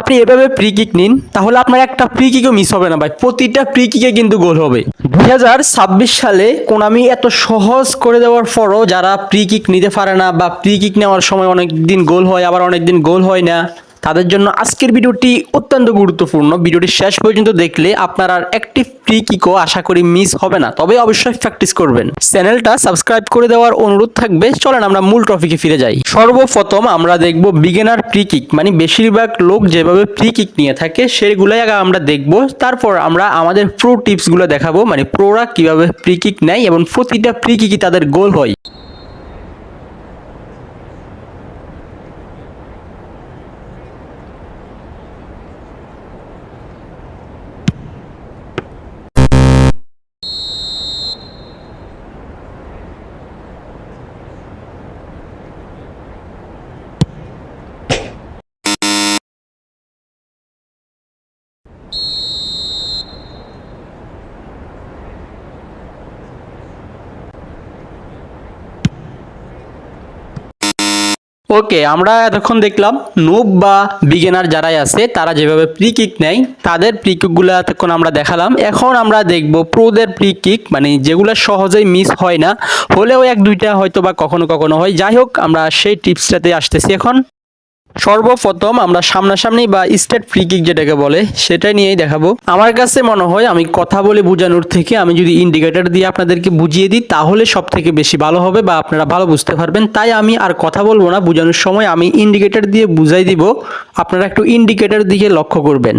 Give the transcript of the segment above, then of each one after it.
আপনি এভাবে free kick নিন, তাহলে আপনার একটা ফ্রি কিকও মিস হবে না ভাই। প্রতিটা ফ্রি কিকে কিন্তু গোল হবে। দুই হাজার ছাব্বিশ সালে কোনামি এত সহজ করে দেওয়ার পরও যারা ফ্রি কিক নিতে পারে না বা ফ্রি কিক নেওয়ার সময় অনেক দিন গোল হয়, আবার অনেক দিন গোল হয় না তাদের জন্য আজকের ভিডিওটি অত্যন্ত গুরুত্বপূর্ণ। ভিডিওটি শেষ পর্যন্ত দেখলে আপনার আর একটি ফ্রি কিকও আশা করি মিস হবে না। তবে অবশ্যই প্র্যাকটিস করবেন। চ্যানেলটা সাবস্ক্রাইব করে দেওয়ার অনুরোধ থাকবে। চলেন আমরা মূল টপিকে ফিরে যাই। সর্বপ্রথম আমরা দেখব বিগিনার ফ্রি কিক মানে বেশিরভাগ লোক যেভাবে ফ্রি কিক নিয়ে থাকে, সেগুলাই আগে আমরা দেখব। তারপর আমরা আমাদের প্রো টিপসগুলো দেখাবো মানে প্রোরা কীভাবে ফ্রি কিক নেয় এবং প্রতিটা ফ্রি কিকই তাদের গোল হয়। ওকে আমরা এতক্ষণ দেখলাম নুব বা বিগেনার যারাই আছে, তারা যেভাবে প্রি কিক নেয়, তাদের প্রি কিকগুলো এতক্ষণ আমরা দেখালাম। এখন আমরা দেখব প্রোদের প্রি কিক মানে যেগুলো সহজেই মিস হয় না, হলেও এক দুইটা হয়তো বা কখনো কখনো হয়। যাই হোক, আমরা সেই টিপসটাতে আসতেছি এখন। সর্বপ্রথম আমরা সামনাসামনি বা স্টেট ফ্রি কিক যেটাকে বলে, সেটা নিয়েই দেখাবো। আমার কাছে মনে হয় আমি কথা বলে বোঝানোর থেকে আমি যদি ইন্ডিকেটার দিয়ে আপনাদেরকে বুঝিয়ে দিই, তাহলে সব থেকে বেশি ভালো হবে বা আপনারা ভালো বুঝতে পারবেন। তাই আমি আর কথা বলব না, বোঝানোর সময় আমি ইন্ডিকেটার দিয়ে বুঝাই দিব। আপনারা একটু ইন্ডিকেটার দিকে লক্ষ্য করবেন।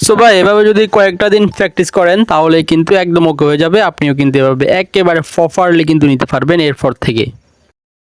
সো ভাই, এভাবে যদি কয়েকটা দিন প্র্যাকটিস করেন তাহলে কিন্তু একদম ওকে হয়ে যাবে। আপনিও কিন্তু এভাবে একেবারে প্রপারলি কিন্তু নিতে পারবেন এরপর থেকে।